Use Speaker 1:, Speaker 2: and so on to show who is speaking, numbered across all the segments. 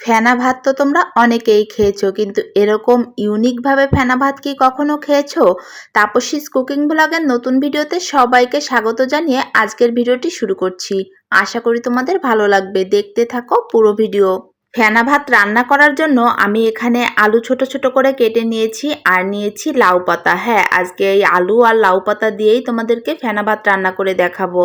Speaker 1: ফেনা ভাত তো তোমরা অনেকেই খেয়েছো, কিন্তু এরকম ইউনিকভাবে ফেনা ভাত কি কখনো খেয়েছো? তাপসীস কুকিং ব্লগের নতুন ভিডিওতে সবাইকে স্বাগত জানিয়ে আজকের ভিডিওটি শুরু করছি। আশা করি তোমাদের ভালো লাগবে। দেখতে থাকো পুরো ভিডিও। ফেনা ভাত রান্না করার জন্য আমি এখানে আলু ছোট ছোট করে কেটে নিয়েছি আর নিয়েছি লাউ পাতা। হ্যাঁ আজকে এই আলু আর লাউ পাতা দিয়েই তোমাদেরকে ফেনা ভাত রান্না করে দেখাবো।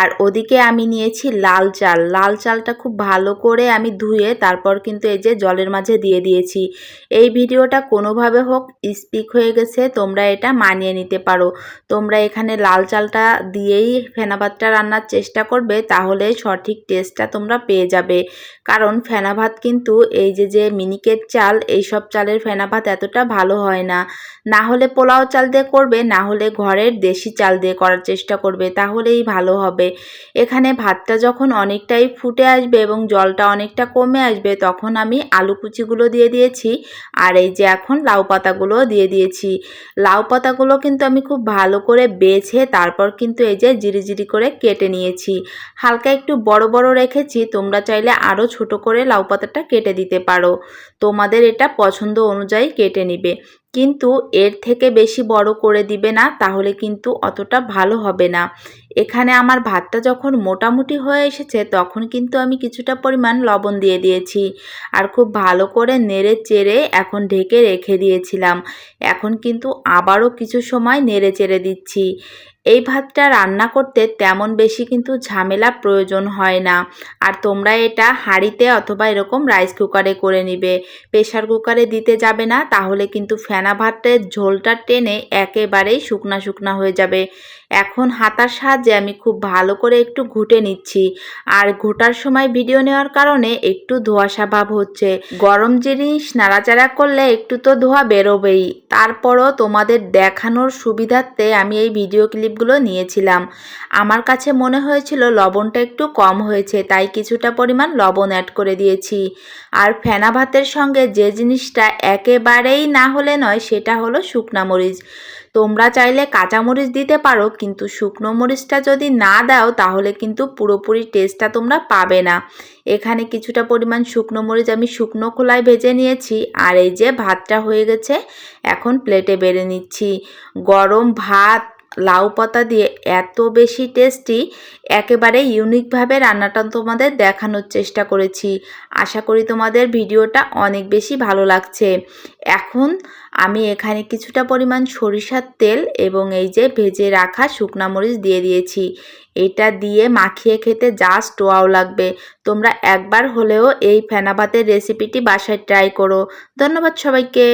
Speaker 1: আর ওদিকে আমি নিয়েছি লাল চাল। লাল চালটা খুব ভালো করে আমি ধুয়ে তারপর কিন্তু এই যে জলের মাঝে দিয়ে দিয়েছি। এই ভিডিওটা কোনোভাবে হোক, স্পিক হয়ে গেছে, তোমরা এটা মানিয়ে নিতে পারো। তোমরা এখানে লাল চালটা দিয়েই ফেনা ভাতটা রান্নার চেষ্টা করবে, তাহলে সঠিক টেস্টটা তোমরা পেয়ে যাবে। কারণ ফেনা ভাত কিন্তু এই যে যে মিনিকেট চাল এই সব চালের ফেনা ভাত এতটা ভালো হয় না। না হলে পোলাও চাল দিয়ে করবে, না হলে ঘরের দেশি চাল দিয়ে করার চেষ্টা করবে, তাহলেই ভালো হবে। এখানে ভাতটা যখন অনেকটাই ফুটে আসবে এবং জলটা অনেকটা কমে আসবে, তখন আমি আলু কুচিগুলো দিয়ে দিয়েছি আর এই যে এখন লাউ পাতাগুলো দিয়ে দিয়েছি। লাউ পাতাগুলো কিন্তু আমি খুব ভালো করে বেছে তারপর কিন্তু এই যে জিরি জিরি করে কেটে নিয়েছি। হালকা একটু বড় বড় রেখেছি, তোমরা চাইলে আরও ছোট করে লাউ পাতাটা কেটে দিতে পারো। তোমাদের এটা পছন্দ অনুযায়ী কেটে নিবে। কিন্তু এর থেকে বেশি বড় করে দিবে না, তাহলে কিন্তু অতটা ভালো হবে না। এখানে আমার ভাতটা যখন মোটামুটি হয়ে এসেছে, তখন কিন্তু আমি কিছুটা পরিমাণ লবণ দিয়ে দিয়েছি। আর খুব ভালো করে নেড়ে চেড়ে এখন ঢেকে রেখে দিয়েছিলাম। এখন কিন্তু আবারও কিছু সময় নেড়ে চেড়ে দিচ্ছি। এই ভাতটা রান্না করতে তেমন বেশি কিন্তু ঝামেলা প্রয়োজন হয় না। আর তোমরা এটা হাঁড়িতে অথবা এরকম রাইস কুকারে করে নিবে। প্রেশার কুকারে দিতে যাবে না, তাহলে কিন্তু ফেনা ভাতের ঝোলটা টেনে একেবারেই শুকনা শুকনা হয়ে যাবে। এখন হাতার সাহায্যে আমি খুব ভালো করে একটু ঘুটে নিচ্ছি। আর ঘোটার সময় ভিডিও নেওয়ার কারণে একটু ধোয়াশা ভাব হচ্ছে। গরম জিনিস নাড়াচাড়া করলে একটু তো ধোয়া বেরোবেই। তারপরও তোমাদের দেখানোর সুবিধার্থে আমি এই ভিডিও ক্লিপগুলো নিয়েছিলাম। আমার কাছে মনে হয়েছিল লবণটা একটু কম হয়েছে, তাই কিছুটা পরিমাণ লবণ অ্যাড করে দিয়েছি। আর ফেনা ভাতের সঙ্গে যে জিনিসটা একেবারেই না হলে নয় সেটা হলো শুকনা মরিচ। তোমরা চাইলে কাঁচা মরিচ দিতে পারো, কিন্তু শুকনো মরিচটা যদি না দাও, তাহলে কিন্তু পুরোপুরি টেস্টটা তোমরা পাবে না। এখানে কিছুটা পরিমাণ শুকনো মরিচ আমি শুকনো খোলায় ভেজে নিয়েছি, আর এই যে ভাতটা হয়ে গেছে, এখন প্লেটে বেড়ে নিচ্ছি। গরম ভাত, লাউ পাতা দিয়ে এত বেশি টেস্টি একেবারে ইউনিকভাবে রান্নাটা তোমাদের দেখানোর চেষ্টা করেছি। আশা করি তোমাদের ভিডিওটা অনেক বেশি ভালো লাগছে। এখন আমি এখানে কিছুটা পরিমাণ সরিষার তেল এবং এই যে ভেজে রাখা শুকনা মরিচ দিয়ে দিয়েছি। এটা দিয়ে মাখিয়ে খেতে জাস্ট ওয়াও লাগবে। তোমরা একবার হলেও এই ফেনাভাতের রেসিপিটি বাসায় ট্রাই করো। ধন্যবাদ সবাইকে।